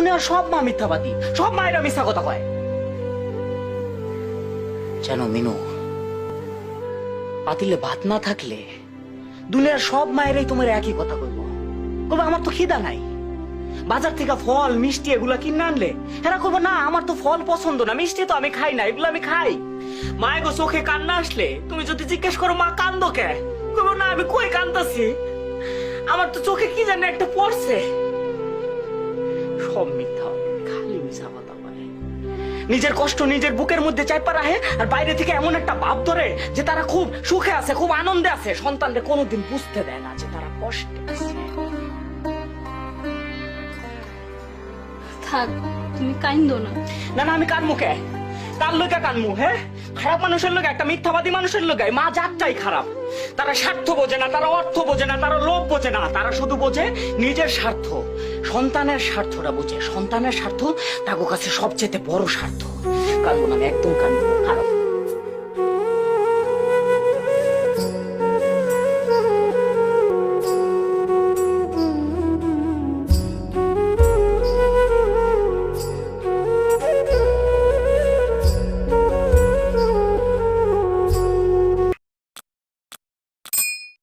দুনিয়ার সব মা মিথ্যাবাদী। সব মায়েরা মিথ্যা কথা কয়। জানো মিনু পাতিলে ভাত না থাকলে দুনিয়ার সব মায়েরাই তোমার একই কথা কইব। কইবো, আমার তো খিদা নাই। বাজার থেকে ফল, মিষ্টি এগুলা কিনে আনলে এরা করব না, আমার তো ফল পছন্দ না, মিষ্টি তো আমি খাই না, এগুলো আমি খাই। মায়ের গো চোখে কান্না আসলে তুমি যদি জিজ্ঞেস করো, মা, কান্দো কে? কইবো, না, আমি কই কান্দাছি? আমার তো চোখে কি জানি একটা পড়ছে। সব মিথ্যা। খালি মিশা কথা বলে। নিজের কষ্ট নিজের বুকের মধ্যে চাইপা রাখে আর বাইরে থেকে এমন একটা ভাব ধরে যে তারা খুব সুখে আছে খুব আনন্দে আছে। সন্তানদের কোনোদিন বুঝতে দেয় না যে তারা কষ্টে আছে। থাক তুমি কাইন্দো না। না না আমি কার মুখে? কার লোকে কানমু হ্যাঁ? খারাপ মানুষের লোক একটা মিথ্যাবাদী মানুষের লোক মা জাতটাই খারাপ। তারা স্বার্থ বোঝে না তারা অর্থ বোঝে না তারা লোভ বোঝে না তারা শুধু বোঝে নিজের স্বার্থ। সন্তানের স্বার্থটা বুঝে। সন্তানের স্বার্থ তার কাছে সবচেয়ে বড় স্বার্থ। কানবো আমি একদম কানবো